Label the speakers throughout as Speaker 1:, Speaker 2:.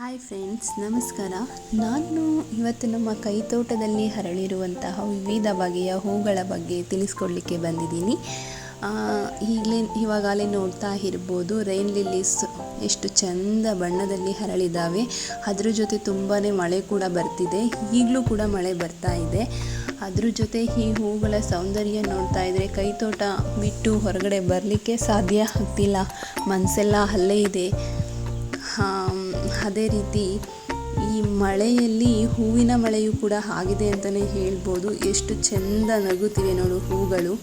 Speaker 1: Hi friends ನಮಸ್ಕಾರ. ನಾನು ಇವತ್ತು ನಮ್ಮ ಕೈತೋಟದಲ್ಲಿ ಹರಳಿರುವಂತಹ ವಿವಿಧ ಬಗೆಯ ಹೂಗಳ ಬಗ್ಗೆ ತಿಳಿಸ್ಕೊಡ್ಲಿಕ್ಕೆ ಬಂದಿದ್ದೀನಿ. ಈಗಲೇ ಇವಾಗಲೇ ನೋಡ್ತಾ ಇರ್ಬೋದು ರೈನ್ ಲಿಲ್ಲೀಸ್ ಎಷ್ಟು ಚಂದ ಬಣ್ಣದಲ್ಲಿ ಹರಳಿದ್ದಾವೆ ಅದ್ರ ಜೊತೆ ತುಂಬಾ ಮಳೆ ಕೂಡ ಬರ್ತಿದೆ. ಈಗಲೂ ಕೂಡ ಮಳೆ ಬರ್ತಾ ಇದೆ. ಅದ್ರ ಜೊತೆ ಈ ಹೂಗಳ ಸೌಂದರ್ಯ ನೋಡ್ತಾ ಇದ್ದರೆ ಕೈತೋಟ ಬಿಟ್ಟು ಹೊರಗಡೆ ಬರಲಿಕ್ಕೆ ಸಾಧ್ಯ ಆಗ್ತಿಲ್ಲ. ಮನಸ್ಸೆಲ್ಲ ಅಲ್ಲೇ ಇದೆ. ಹಾಂ, ಅದೇ ರೀತಿ ಈ ಮಳೆಯಲ್ಲಿ ಹೂವಿನ ಮಳೆಯೂ ಕೂಡ ಆಗಿದೆ ಅಂತಲೇ ಹೇಳ್ಬೋದು. ಎಷ್ಟು ಚೆಂದ ನಗುತ್ತಿವೆ ನೋಡು ಹೂಗಳು.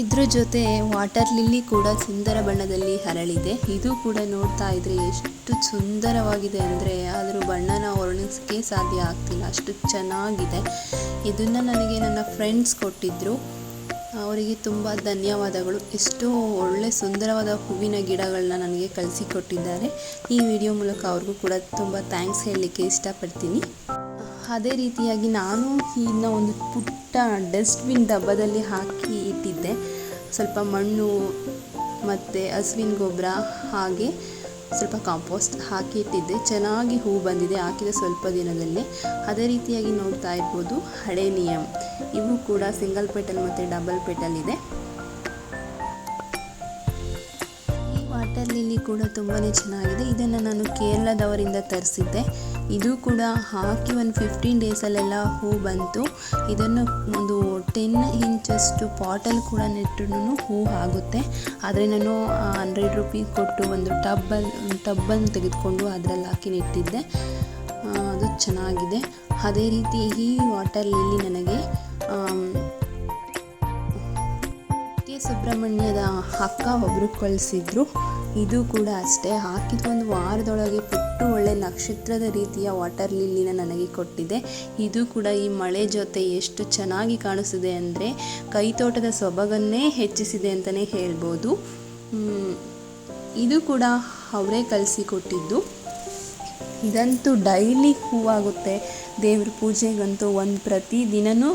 Speaker 1: ಇದ್ರ ಜೊತೆ ವಾಟರ್ ಲಿಲ್ಲಿ ಕೂಡ ಸುಂದರ ಬಣ್ಣದಲ್ಲಿ ಹರಳಿದೆ ಇದು ಕೂಡ ನೋಡ್ತಾ ಇದ್ರೆ ಎಷ್ಟು ಸುಂದರವಾಗಿದೆ ಅಂದರೆ ಅದರ ಬಣ್ಣನ ವರ್ಣಿಸೋಕ್ಕೆ ಸಾಧ್ಯ ಆಗ್ತಿಲ್ಲ. ಅಷ್ಟು ಚೆನ್ನಾಗಿದೆ. ಇದನ್ನು ನನಗೆ ನನ್ನ ಫ್ರೆಂಡ್ಸ್ ಕೊಟ್ಟಿದ್ದರು ಅವರಿಗೆ ತುಂಬ ಧನ್ಯವಾದಗಳು. ಎಷ್ಟೋ ಒಳ್ಳೆ ಸುಂದರವಾದ ಹೂವಿನ ಗಿಡಗಳನ್ನ ನನಗೆ ಕಳಿಸಿಕೊಟ್ಟಿದ್ದಾರೆ ಈ ವಿಡಿಯೋ ಮೂಲಕ ಅವ್ರಿಗೂ ಕೂಡ ತುಂಬ ಥ್ಯಾಂಕ್ಸ್ ಹೇಳಲಿಕ್ಕೆ ಇಷ್ಟಪಡ್ತೀನಿ. ಅದೇ ರೀತಿಯಾಗಿ ನಾನು ಇದನ್ನ ಒಂದು ಪುಟ್ಟ ಡಸ್ಟ್ಬಿನ್ ಡಬ್ಬದಲ್ಲಿ ಹಾಕಿ ಇಟ್ಟಿದ್ದೆ. ಸ್ವಲ್ಪ ಮಣ್ಣು ಮತ್ತು ಹಸುವಿನ ಗೊಬ್ಬರ ಹಾಗೆ ಸ್ವಲ್ಪ ಕಾಂಪೋಸ್ಟ್ ಹಾಕಿ ಇಟ್ಟಿದ್ದೆ. ಚೆನ್ನಾಗಿ ಹೂ ಬಂದಿದೆ. ಹಾಕಿದ ಸ್ವಲ್ಪ ದಿನದಲ್ಲೇ. ಅದೇ ರೀತಿಯಾಗಿ ನೋಡ್ತಾ ಇರ್ಬೋದು. ಹಳೇನಿಯಂ ಇವು ಕೂಡ ಸಿಂಗಲ್ ಪೆಟಲ್ ಮತ್ತು ಡಬಲ್ ಪೆಟಲ್ ಇದೆ. ವಾಟರ್ ಲಿಲ್ಲಿ ಕೂಡ ತುಂಬಾ ಚೆನ್ನಾಗಿದೆ. ಇದನ್ನು ನಾನು ಕೇರಳದವರಿಂದ ತರಿಸಿದ್ದೆ. ಇದು ಕೂಡ ಹಾಕಿ ಒಂದು ಫಿಫ್ಟೀನ್ ಡೇಸಲ್ಲೆಲ್ಲ ಹೂ ಬಂತು. ಇದನ್ನು ಒಂದು ಟೆನ್ ಇಂಚಷ್ಟು ಪಾಟಲ್ಲಿ ಕೂಡ ನೆಟ್ಟು ಹೂ ಆಗುತ್ತೆ. ಆದರೆ ನಾನು ಹಂಡ್ರೆಡ್ ರುಪೀಸ್ ಕೊಟ್ಟು ಒಂದು ಟಬ್ಬಲ್ಲಿ ಟಬ್ಬನ್ನು ತೆಗೆದುಕೊಂಡು ಅದರಲ್ಲಿ ಹಾಕಿ ನೆಟ್ಟಿದ್ದೆ. ಅದು ಚೆನ್ನಾಗಿದೆ. ಅದೇ ರೀತಿ ಈ ವಾಟರ್ ಲಿಲ್ಲಿ ನನಗೆ ಕೆ. ಸುಬ್ರಹ್ಮಣ್ಯದ ಅಕ್ಕ ಒಬ್ಬರು ಕಳಿಸಿದ್ರು. ಇದು ಕೂಡ ಅಷ್ಟೇ. ಹಾಕಿದ್ದೊಂದು ವಾರದೊಳಗೆ ಪುಟ್ಟು ಒಳ್ಳೆ ನಕ್ಷತ್ರದ ರೀತಿಯ ವಾಟರ್ ಲಿಲ್ಲಿನ ನನಗೆ ಕೊಟ್ಟಿದೆ. ಇದು ಕೂಡ ಈ ಮಳೆ ಜೊತೆ ಎಷ್ಟು ಚೆನ್ನಾಗಿ ಕಾಣಿಸಿದೆ ಅಂದರೆ ಕೈತೋಟದ ಸೊಬಗನ್ನೇ ಹೆಚ್ಚಿಸಿದೆ ಅಂತಲೇ ಹೇಳ್ಬೋದು. ಇದು ಕೂಡ ಅವರೇ ಕಳಿಸಿಕೊಟ್ಟಿದ್ದು ಇದಂತೂ ಡೈಲಿ ಹೂವಾಗುತ್ತೆ ದೇವ್ರ ಪೂಜೆಗಂತೂ ಒಂದು ಪ್ರತಿ ದಿನವೂ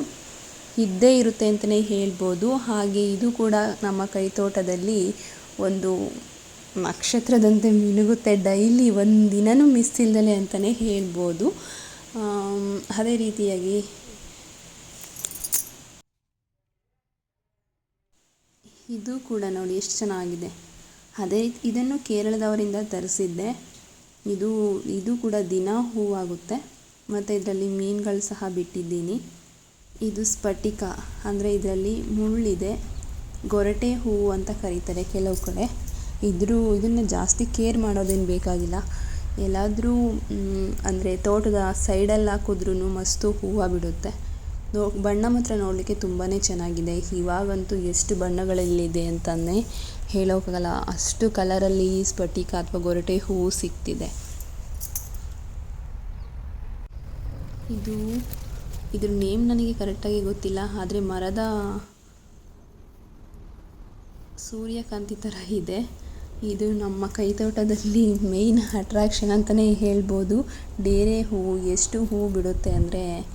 Speaker 1: ಇದ್ದೇ ಇರುತ್ತೆ ಅಂತಲೇ ಹೇಳ್ಬೋದು. ಹಾಗೆ ಇದು ಕೂಡ ನಮ್ಮ ಕೈತೋಟದಲ್ಲಿ ಒಂದು ನಕ್ಷತ್ರದಂತೆ ಮಿನುಗುತ್ತೆ. ಡೈಲಿ ಒಂದು ದಿನವೂ ಮಿಸ್ ಇಲ್ದಲೆ ಅಂತಲೇ ಹೇಳ್ಬೋದು. ಅದೇ ರೀತಿಯಾಗಿ ಇದು ಕೂಡ ನೋಡಿ ಎಷ್ಟು ಚೆನ್ನಾಗಿದೆ. ಅದೇ ಇದನ್ನು ಕೇರಳದವರಿಂದ ತರಿಸಿದ್ದೆ. ಇದು ಇದು ಕೂಡ ದಿನ ಹೂವಾಗುತ್ತೆ. ಮತ್ತು ಇದರಲ್ಲಿ ಮೀನುಗಳು ಸಹ ಬಿಟ್ಟಿದ್ದೀನಿ. ಇದು ಸ್ಫಟಿಕ, ಅಂದರೆ ಇದರಲ್ಲಿ ಮುಳ್ಳಿದೆ. ಗೊರಟೆ ಹೂವು ಅಂತ ಕರೀತಾರೆ ಕೆಲವು ಕಡೆ. ಇದ್ರ ಇದನ್ನು ಜಾಸ್ತಿ ಕೇರ್ ಮಾಡೋದೇನು ಬೇಕಾಗಿಲ್ಲ. ಎಲ್ಲಾದರೂ ಅಂದರೆ ತೋಟದ ಸೈಡಲ್ಲಿ ಹಾಕಿದ್ರೂ ಮಸ್ತು ಹೂವು ಬಿಡುತ್ತೆ. ನೋ, ಬಣ್ಣ ಮಾತ್ರ ನೋಡಲಿಕ್ಕೆ ತುಂಬಾ ಚೆನ್ನಾಗಿದೆ. ಇವಾಗಂತೂ ಎಷ್ಟು ಬಣ್ಣಗಳಲ್ಲಿದೆ ಅಂತಲೇ ಹೇಳೋಕ್ಕಾಗಲ್ಲ. ಅಷ್ಟು ಕಲರಲ್ಲಿ ಸ್ಫಟಿಕ ಅಥವಾ ಗೊರಟೆ ಹೂವು ಸಿಗ್ತಿದೆ ಇದು, ಇದ್ರ ನೇಮ್ ನನಗೆ ಕರೆಕ್ಟಾಗಿ ಗೊತ್ತಿಲ್ಲ. ಆದರೆ ಮರದ ಸೂರ್ಯಕಾಂತಿ ಥರ ಇದೆ. ಇದು ನಮ್ಮ ಕೈತೋಟದಲ್ಲಿ ಮೇಯ್ನ್ ಅಟ್ರಾಕ್ಷನ್ ಅಂತಲೇ ಹೇಳ್ಬೋದು. ಡೇರೆ ಹೂವು ಎಷ್ಟು ಹೂವು ಬಿಡುತ್ತೆ ಅಂದರೆ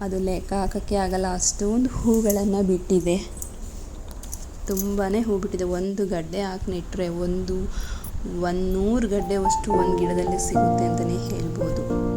Speaker 1: ಅದು ಲೆಕ್ಕ ಹಾಕೋಕ್ಕೆ ಆಗಲ್ಲ. ಅಷ್ಟೊಂದು ಹೂಗಳನ್ನು ಬಿಟ್ಟಿದೆ. ತುಂಬಾ ಹೂ ಬಿಟ್ಟಿದೆ. ಒಂದು ಗಡ್ಡೆ ಹಾಕಿ ನೆಟ್ಟರೆ ಒಂದು ಒಂದು ನೂರು ಗಡ್ಡೆ ಅಷ್ಟು ಒಂದು ಗಿಡದಲ್ಲಿ ಸಿಗುತ್ತೆ ಅಂತಲೇ ಹೇಳ್ಬೋದು.